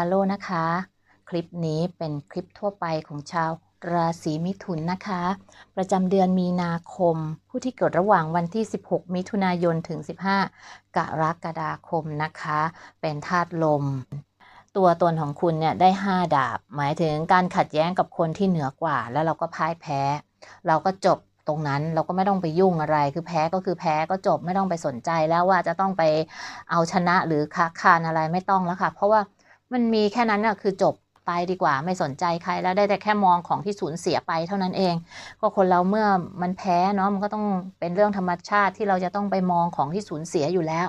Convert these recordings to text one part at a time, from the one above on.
าโร่นะคะ คลิปนี้เป็นคลิปทั่วไปของชาวราศีมิถุนนะคะ ประจำเดือนมีนาคม ผู้ที่เกิดระหว่างวันที่ 16 มิถุนายนถึง 15 กรกฎาคมนะคะ เป็นธาตุลม ตัวตนของคุณเนี่ยได้ 5 ดาบ หมายถึงการขัดแย้งกับคนที่เหนือกว่า แล้วเราก็พ่ายแพ้ เราก็จบตรงนั้นเราก็ไม่ต้องไปยุ่งอะไร คือแพ้ก็คือแพ้ก็จบไม่ต้องไปสนใจแล้วว่าจะต้องไปเอาชนะหรือค้าคานอะไรไม่ต้องแล้วค่ะ เพราะว่า มันมีแค่นั้นน่ะคือจบไปดีกว่าไม่สนใจใครแล้วได้แต่แค่มองของที่สูญเสียไปเท่านั้นเอง ก็คนเราเมื่อมันแพ้เนาะมันก็ต้องเป็นเรื่องธรรมชาติที่เราจะต้องไปมองของที่สูญเสียอยู่แล้ว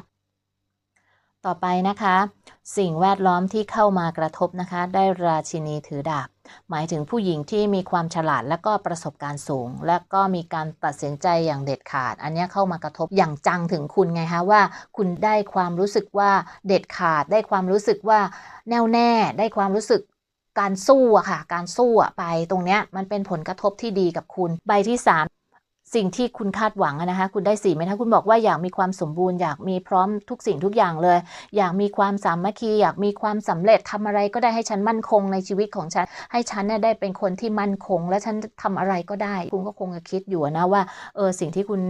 ต่อไปนะคะ สิ่งแวดล้อมที่เข้ามากระทบนะคะ ได้ราชินีถือดาบ หมายถึงผู้หญิงที่มีความฉลาดและก็ประสบการณ์สูง และก็มีการตัดสินใจอย่างเด็ดขาด อันนี้เข้ามากระทบอย่างจังถึงคุณไงคะว่า คุณได้ความรู้สึกว่าเด็ดขาด ได้ความรู้สึกว่าแน่วแน่ ได้ความรู้สึกการสู้อะค่ะ การสู้อะไปตรงเนี้ยมันเป็นผลกระทบที่ดีกับคุณ ใบที่สาม สิ่งที่คุณคาดหวังนะคะ คุณได้สี่ไหมถ้าคุณบอกว่าอยากมีความสมบูรณ์อยากมีพร้อมทุกสิ่งทุกอย่างเลย อยากมีความสามัคคีอยากมีความสำเร็จทำอะไรก็ได้ให้ฉันมั่นคงในชีวิตของฉัน ให้ฉันเนี่ยได้เป็นคนที่มั่นคง และฉันทำอะไรก็ได้ คุณก็คงจะคิดอยู่นะว่าเออสิ่งที่คุณ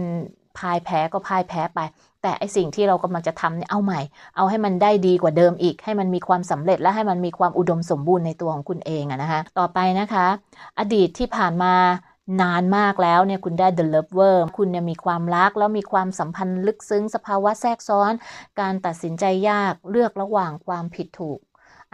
พ่ายแพ้ก็พ่ายแพ้ไป แต่ไอสิ่งที่เรากำลังจะทำเนี่ยเอาใหม่ เอาให้มันได้ดีกว่าเดิมอีก ให้มันมีความสำเร็จและให้มันมีความอุดมสมบูรณ์ในตัวของคุณเองอะนะคะต่อไปนะคะ อดีตที่ผ่านมา นานมากแล้วเนี่ยคุณได้ the lover คุณเนี่ยมีความรักแล้วมีความสัมพันธ์ลึกซึ้งสภาวะแทรกซ้อน การตัดสินใจยากเลือกระหว่างความผิดถูก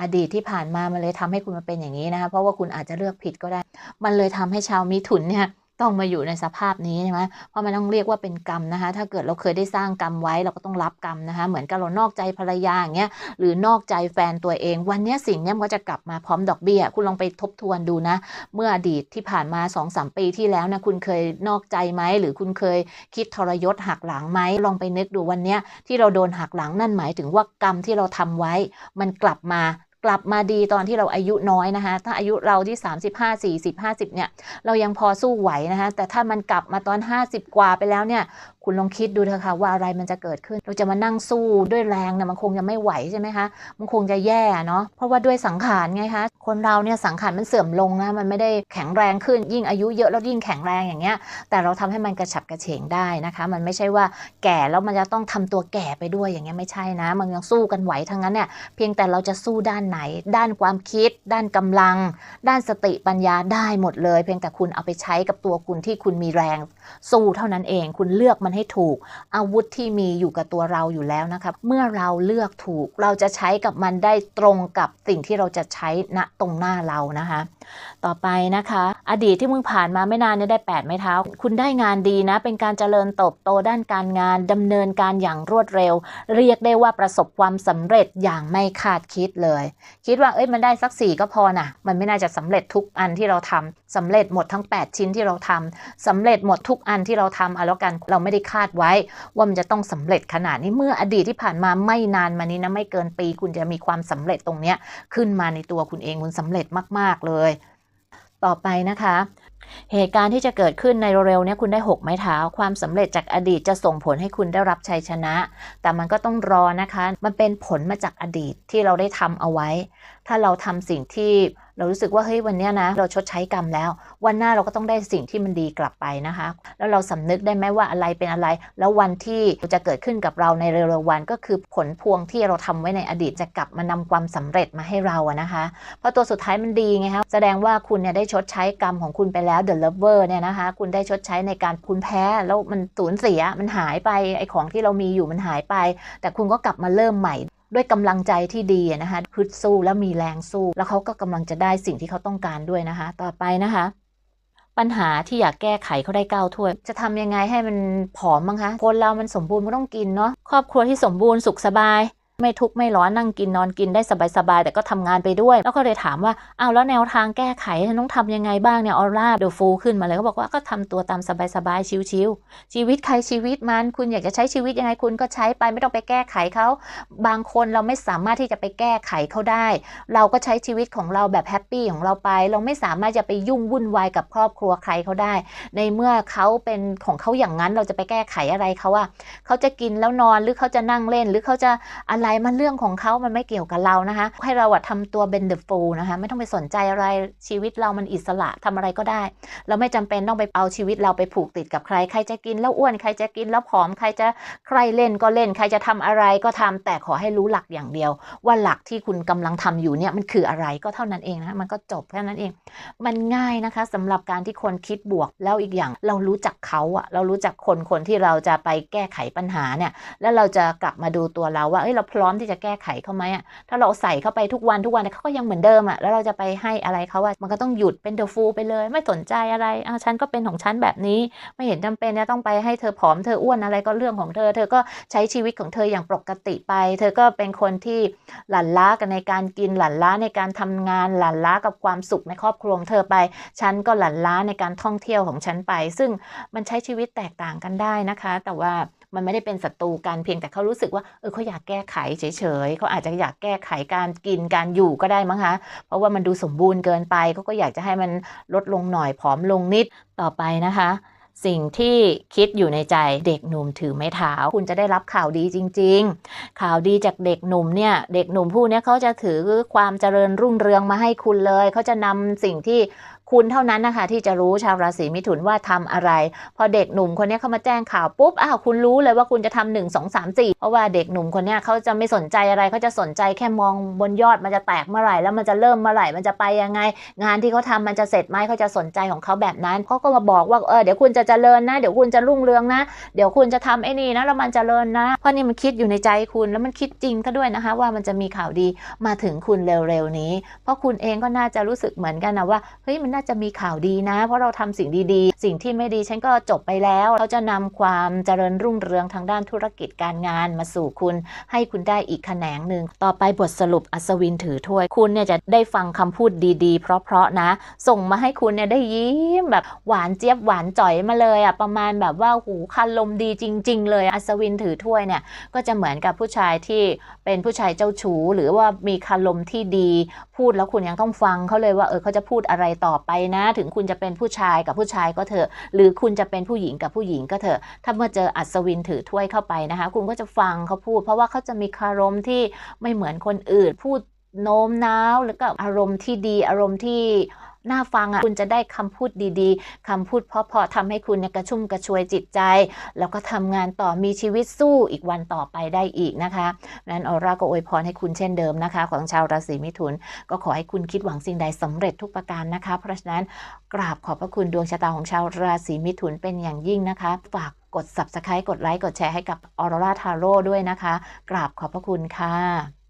อดีตที่ผ่านมามันเลยทำให้คุณมาเป็นอย่างนี้นะคะเพราะว่าคุณอาจจะเลือกผิดก็ได้ มันเลยทำให้ชาวมิถุนเนี่ย ต้องมาอยู่ในสภาพนี้ใช่ไหมเพราะมันต้องเรียกว่าเป็นกรรมนะคะ ถ้าเกิดเราเคยได้สร้างกรรมไว้เราก็ต้องรับกรรมนะคะ เหมือนกับเรานอกใจภรรยาอย่างเงี้ย หรือนอกใจแฟนตัวเอง วันนี้สิ่งนี้มันก็จะกลับมาพร้อมดอกเบี้ย คุณลองไปทบทวนดูนะ เมื่ออดีตที่ผ่านมา2อสปีที่แล้วนะ คุณเคยนอกใจไหม หรือคุณเคยคิดทรยศหักหลังไหม ลองไปนึกดูวันนี้ที่เราโดนหักหลังนั่นหมายถึงว่ากรรมที่เราทำไว้ มันกลับมา กลับมาดีตอนที่เราอายุน้อยนะคะ ถ้าอายุเราที่ 35 40 50 เนี่ย เรายังพอสู้ไหวนะคะ แต่ถ้ามันกลับมาตอน 50 กว่าไปแล้วเนี่ย คุณลองคิดดูเถอะค่ะว่าอะไรมันจะเกิดขึ้น เราจะมานั่งสู้ด้วยแรงเนี่ยมันคงจะไม่ไหวใช่ไหมคะมันคงจะแย่เนาะเพราะว่าด้วยสังขารไงคะคนเราเนี่ยสังขารมันเสื่อมลงนะมันไม่ได้แข็งแรงขึ้นยิ่งอายุเยอะแล้วยิ่งแข็งแรงอย่างเงี้ย แต่เราทำให้มันกระฉับกระเฉงได้นะคะ มันไม่ใช่ว่าแก่แล้วมันจะต้องทำตัวแก่ไปด้วยอย่างเงี้ยไม่ใช่นะ มันยังสู้กันไหวทั้งนั้นเนี่ยเพียงแต่เราจะสู้ด้านไหน ด้านความคิด ด้านกำลัง ด้านสติปัญญาได้หมดเลย เพียงแต่คุณเอาไปใช้กับตัวคุณที่คุณมีแรง สู้เท่านั้นเอง คุณเลือกมันให้ถูก อาวุธที่มีอยู่กับตัวเราอยู่แล้วนะคะเมื่อเราเลือกถูกเราจะใช้กับมันได้ตรงกับสิ่งที่เราจะใช้ณตรงหน้าเรานะคะ ต่อไปนะคะ อดีตที่มึงผ่านมาไม่นานเนี่ยได้ 8 ไม้เท้า คุณได้งานดีนะ เป็นการเจริญเติบโตด้านการงานดำเนินการอย่างรวดเร็ว เรียกได้ว่าประสบความสำเร็จอย่างไม่คาดคิดเลย คิดว่าเอ้ยมันได้สักสี่ก็พอนะมันไม่น่าจะสำเร็จทุกอันที่เราทำสำเร็จหมดทั้ง 8 ชิ้นที่เราทำสำเร็จหมดทุกอันที่เราทำเอาแล้วกันเราไม่ได้คาดไว้ ว่ามันจะต้องสำเร็จขนาดนี้เมื่ออดีตที่ผ่านมาไม่นานมานี้นะไม่เกินปี คุณจะมีความสำเร็จตรงเนี้ยขึ้นมาในตัวคุณเองคุณสำเร็จมาก ๆเลย ต่อไปนะคะ เหตุการณ์ที่จะเกิดขึ้นในเร็วๆนี้คุณได้ 6 ไม้เท้า ความสำเร็จจากอดีตจะส่งผลให้คุณได้รับชัยชนะ แต่มันก็ต้องรอนะคะ มันเป็นผลมาจากอดีตที่เราได้ทำเอาไว้ ถ้าเราทำสิ่งที่เรารู้สึกว่าเฮ้ยวันนี้นะ เราชดใช้กรรมแล้ว วันหน้าเราก็ต้องได้สิ่งที่มันดีกลับไปนะคะ แล้วเราสำนึกได้ไหมว่าอะไรเป็นอะไร แล้ววันที่จะเกิดขึ้นกับเราในเร็วๆวัน ก็คือผลพวงที่เราทำไว้ในอดีตจะกลับมานำความสำเร็จมาให้เราอะนะคะ เพราะตัวสุดท้ายมันดีไงคะแสดงว่าคุณเนี่ยได้ชดใช้กรรมของคุณไปแล้ว the lover เนี่ยนะคะ คุณได้ชดใช้ในการคุณแพ้แล้วมันสูญเสียมันหายไปไอ้ของที่เรามีอยู่มันหายไป แต่คุณก็กลับมาเริ่มใหม่ด้วยกำลังใจที่ดีนะคะฮึดสู้แล้วมีแรงสู้ แล้วเขาก็กำลังจะได้สิ่งที่เขาต้องการด้วยนะคะ ต่อไปนะคะ ปัญหาที่อยากแก้ไขเขาได้เก้าถ้วย จะทำยังไงให้มันผอมบ้างคะ คนเรามันสมบูรณ์ก็ต้องกินเนาะครอบครัวที่สมบูรณ์สุขสบาย ไม่ทุกข์ไม่ร้อนนั่งกินนอนกินได้สบายๆแต่ก็ทำงานไปด้วย แล้วก็เลยถามว่าอ้าวแล้วแนวทางแก้ไขฉันต้องทำยังไงบ้างเนี่ยออร่าเดอะฟูขึ้นมาเลยก็บอกว่าก็ทำตัวตามสบายๆชิวๆชีวิตใครชีวิตมัน คุณอยากจะใช้ชีวิตยังไงคุณก็ใช้ไปไม่ต้องไปแก้ไขเขาบางคนเราไม่สามารถที่จะไปแก้ไขเขาได้ เราก็ใช้ชีวิตของเราแบบแฮปปี้ของเราไป เราไม่สามารถจะไปยุ่งวุ่นวายกับครอบครัวใครเขาได้ ในเมื่อเขาเป็นของเขาอย่างนั้นเราจะไปแก้ไขอะไรเขาอะเขาจะกินแล้วนอนหรือเขาจะนั่งเล่นหรือเขาจะอะไรอะไรมันเรื่องของเขามันไม่เกี่ยวกับเรานะคะ ให้เราอะทำตัวเป็นเดอะฟูลนะคะไม่ต้องไปสนใจอะไรชีวิตเรามันอิสระทำอะไรก็ได้ เราไม่จำเป็นต้องไปเอาชีวิตเราไปผูกติดกับใครใครจะกินแล้วอ้วนใครจะกินแล้วผอมใครจะใครเล่นก็เล่นใครจะทำอะไรก็ทำแต่ขอให้รู้หลักอย่างเดียว ว่าหลักที่คุณกำลังทำอยู่เนี่ยมันคืออะไรก็เท่านั้นเองนะมันก็จบแค่นั้นเอง มันง่ายนะคะสำหรับการที่คนคิดบวกแล้วอีกอย่างเรารู้จักเขาอะเรารู้จักคนคนที่เราจะไปแก้ไขปัญหาเนี่ยแล้วเราจะกลับมาดูตัวเราว่าเอ้ยเราพร้อมที่จะแก้ไขเขาไหมอะถ้าเราใส่เข้าไปทุกวันทุกวันเขาก็ยังเหมือนเดิมอะแล้วเราจะไปให้อะไรเขาว่ามันก็ต้องหยุดเป็นเดอะฟูลไปเลย ไม่สนใจอะไรอะฉันก็เป็นของฉันแบบนี้ ไม่เห็นจำเป็นจะต้องไปให้เธอผอมเธออ้วนอะไรก็เรื่องของเธอ เธอก็ใช้ชีวิตของเธออย่างปกติไป เธอก็เป็นคนที่หลั่นล้ากันในการกินหลั่นล้าในการทำงานหลั่นล้ากับความสุขในครอบครัวของเธอไป ฉันก็หลั่นล้าในการท่องเที่ยวของฉันไป ซึ่งมันใช้ชีวิตแตกต่างกันได้นะคะ แต่ว่า มันไม่ได้เป็นศัตรูกันเพียงแต่เขารู้สึกว่าเออเขาอยากแก้ไขเฉยๆเขาอาจจะอยากแก้ไขการกินการอยู่ก็ได้มั้งคะเพราะว่ามันดูสมบูรณ์เกินไปเขาก็อยากจะให้มันลดลงหน่อยผอมลงนิดต่อไปนะคะ สิ่งที่คิดอยู่ในใจเด็กหนุ่มถือไม้เท้า คุณจะได้รับข่าวดีจริง ๆ ข่าวดีจากเด็กหนุ่มเนี่ยเด็กหนุ่มผู้นี้เขาจะถือความเจริญรุ่งเรืองมาให้คุณเลยเขาจะนำสิ่งที่ คุณเท่านั้นนะคะที่จะรู้ชาวราศีมิถุนว่าทำอะไร พอเด็กหนุ่มคนนี้เข้ามาแจ้งข่าวปุ๊บอ้าวคุณรู้เลยว่าคุณจะทำหนึ่งสองสามสี่เพราะว่าเด็กหนุ่มคนนี้เขาจะไม่สนใจอะไรเขาจะสนใจแค่มองบนยอดมันจะแตกเมื่อไหร่แล้วมันจะเริ่มเมื่อไหร่มันจะไปยังไง งานที่เขาทำมันจะเสร็จไหมเขาจะสนใจของเขาแบบนั้นเขาก็มาบอกว่าเออเดี๋ยวคุณจะเจริญนะเดี๋ยวคุณจะรุ่งเรืองนะ เดี๋ยวคุณจะทำไอ้นี่นะแล้วมันจเจริญนะเพราะนี่มันคิดอยู่ในใจคุณแล้วมันคิดจริงก็ด้วยนะคะ ว่ามันจะมีข่าวดีมาถึงคุณเร็วๆนี้ เพราะคุณเองก็น่าจะรู้สึกเหมือนกันนะว่าเฮ้ยมันน่าจะมีข่าวดีนะ เพราะเราทำสิ่งดีๆ สิ่งที่ไม่ดีฉันก็จบไปแล้วเขาจะนำความเจริญรุ่งเรืองทางด้านธุรกิจการงานมาสู่คุณ ให้คุณได้อีกแขนงหนึ่งต่อไปบทสรุปอัศวินถือถ้วย คุณเนี่ยจะได้ฟังคำพูดดีๆ เพราะๆนะ ส่งมาให้คุณเนี่ยได้ยิ้มแบบหวานเจี๊ยบหวานจ่อยมาเลยอะประมาณแบบว่าหูคันลมดีจริง ๆ เลยอัศวินถือถ้วยเนี่ยก็จะเหมือนกับผู้ชายที่เป็นผู้ชายเจ้าชู้ หรือว่ามีคารมที่ดี พูดแล้วคุณยังต้องฟังเขาเลยว่าเออเขาจะพูดอะไรต่อไปนะ ถึงคุณจะเป็นผู้ชายกับผู้ชายก็เถอะ หรือคุณจะเป็นผู้หญิงกับผู้หญิงก็เถอะ ถ้าเมื่อเจออัศวินถือถ้วยเข้าไปนะคะ คุณก็จะฟังเขาพูด เพราะว่าเขาจะมีคารมที่ไม่เหมือนคนอื่น พูดโน้มน้าวแล้วก็อารมณ์ที่ดีอารมณ์ที่ น่าฟังอะคุณจะได้คำพูดดีๆคำพูดเพราะๆทำให้คุณเนี่ยกระชุ่มกระชวยจิตใจ แล้วก็ทำงานต่อมีชีวิตสู้อีกวันต่อไปได้อีกนะคะนั้นออร่าก็อวยพรให้คุณเช่นเดิมนะคะ ของชาวราศีมิถุน ก็ขอให้คุณคิดหวังสิ่งใดสำเร็จทุกประการนะคะ เพราะฉะนั้นกราบขอบพระคุณดวงชะตาของชาวราศีมิถุนเป็นอย่างยิ่งนะคะ ฝากกด subscribe กดไลค์กดแชร์ให้กับออร่าทาโร่ด้วยนะคะ กราบขอบพระคุณค่ะ